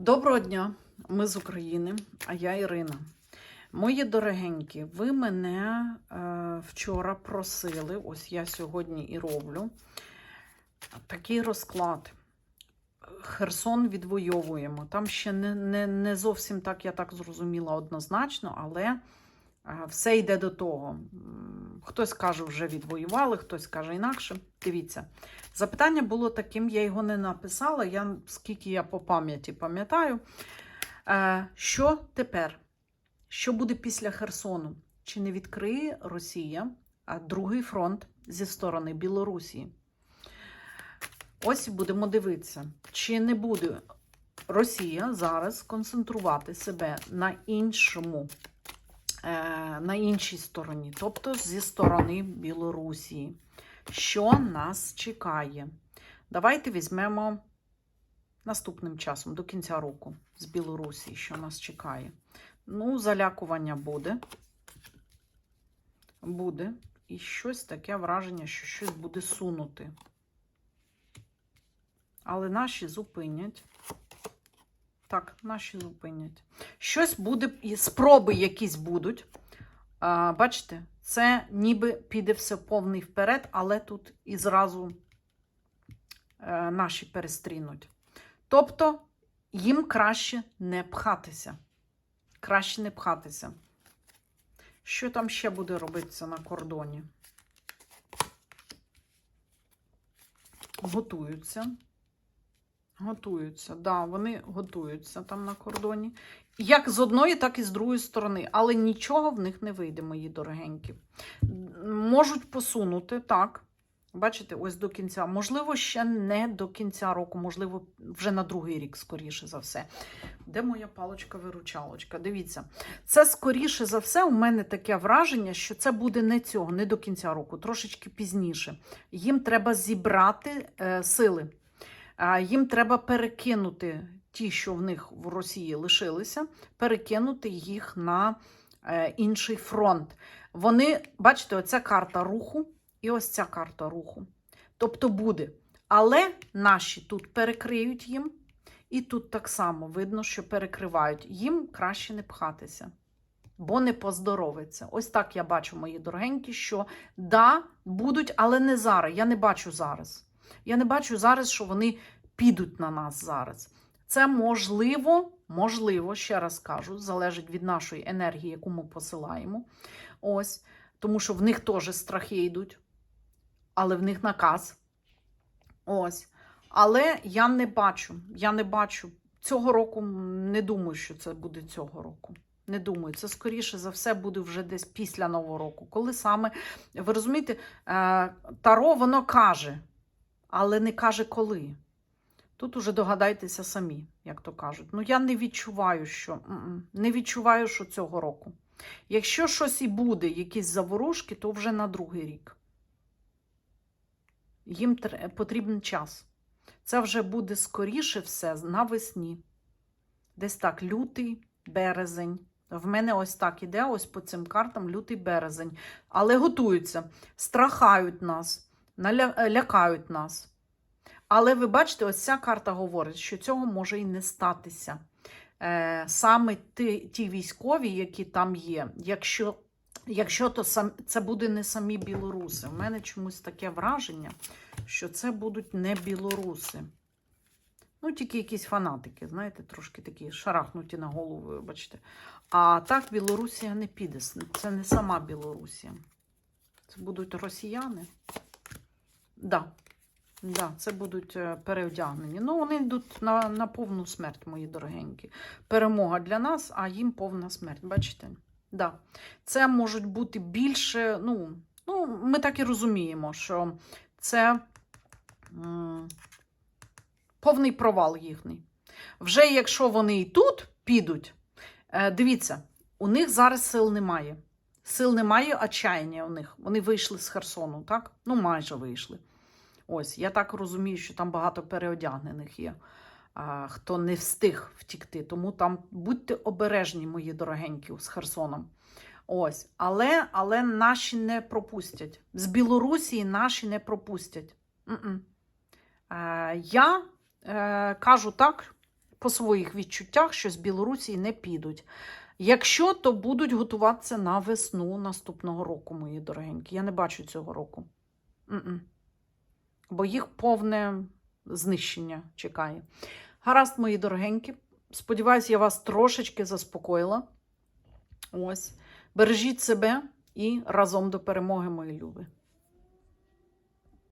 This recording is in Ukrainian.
Доброго дня, ми з України, а я Ірина. Мої дорогенькі, ви мене е, вчора просили, ось я сьогодні і роблю такий розклад. Херсон відвоюємо. Там ще не, не, не зовсім так, я так зрозуміла, однозначно, але е, все йде до того. Хтось каже, вже відвоювали, хтось каже інакше. Дивіться, запитання було таким, я його не написала, я, скільки я по пам'яті пам'ятаю. Е, Що тепер? Що буде після Херсону? Чи не відкриє Росія другий фронт зі сторони Білорусі? Ось будемо дивитися, чи не буде Росія зараз концентрувати себе на іншому, на іншій стороні, тобто зі сторони Білорусі. Що нас чекає? Давайте візьмемо наступним часом, до кінця року, з Білорусі, що нас чекає. Ну, залякування буде. Буде. І щось таке враження, що щось буде сунути. Але наші зупинять. Так, наші зупинять. Щось буде, спроби якісь будуть. А, бачите, це ніби піде все повний вперед, але тут і зразу е, наші перестрінуть. Тобто їм краще не пхатися. Краще не пхатися. Що там ще буде робитися на кордоні? Готуються. Готуються, да, вони готуються там на кордоні. Як з одної, так і з другої сторони. Але нічого в них не вийде, мої дорогенькі. Можуть посунути, так. Бачите, ось до кінця. Можливо, ще не до кінця року, можливо, вже на другий рік, скоріше за все. Де моя палочка-виручалочка? Дивіться, це скоріше за все, у мене таке враження, що це буде не цього, не до кінця року, трошечки пізніше. Їм треба зібрати е, сили. Їм треба перекинути ті, що в них в Росії лишилися, перекинути їх на е, інший фронт. Вони, бачите, оця карта руху і ось ця карта руху. Тобто буде. Але наші тут перекриють їм, і тут так само видно, що перекривають. Їм краще не пхатися, бо не поздоровиться. Ось так я бачу, мої дорогенькі, що да, будуть, але не зараз. Я не бачу зараз. Я не бачу зараз, що вони підуть на нас зараз. Це можливо, можливо, ще раз кажу, залежить від нашої енергії, яку ми посилаємо. Ось, тому що в них теж страхи йдуть, але в них наказ. Ось. Але я не бачу, я не бачу. Цього року не думаю, що це буде цього року. Не думаю, це скоріше за все буде вже десь після Нового року. Коли саме, ви розумієте, е, Таро воно каже, але не каже коли. Тут уже догадайтеся самі, як то кажуть. Ну, я не відчуваю, що не відчуваю, що цього року. Якщо щось і буде, якісь заворушки, то вже на другий рік. Їм потрібен час. Це вже буде скоріше все навесні. Десь так, лютий, березень. В мене ось так іде, ось по цим картам лютий березень. Але готуються, страхають нас, лякають нас. Але ви бачите, ось ця карта говорить, що цього може і не статися. Е, саме ті, ті військові, які там є, якщо, якщо то сам, це буде не самі білоруси. У мене чомусь таке враження, що це будуть не білоруси. Ну, тільки якісь фанатики, знаєте, трошки такі шарахнуті на голову, вибачте. А так Білорусія не піде. Це не сама Білорусія. Це будуть росіяни. Да. Да, це будуть е, переодягнені. Ну, вони йдуть на, на повну смерть, мої дорогенькі. Перемога для нас, а їм повна смерть. Бачите? Да. Це можуть бути більше. Ну, ну ми так і розуміємо, що це м, повний провал їхній. Вже якщо вони і тут підуть, е, дивіться, у них зараз сил немає. Сил немає, отчаяння у них. Вони вийшли з Херсону, так? Ну, майже вийшли. Ось, я так розумію, що там багато переодягнених є, хто не встиг втікти. Тому там будьте обережні, мої дорогенькі, з Херсоном. Ось, але, але наші не пропустять. З Білорусі наші не пропустять. Е, я е, кажу так, по своїх відчуттях, що з Білорусі не підуть. Якщо, то будуть готуватися на весну наступного року, мої дорогенькі. Я не бачу цього року. М-м. Бо їх повне знищення чекає. Гаразд, мої дорогенькі. Сподіваюсь, я вас трошечки заспокоїла. Ось. Бережіть себе і разом до перемоги, мої любі.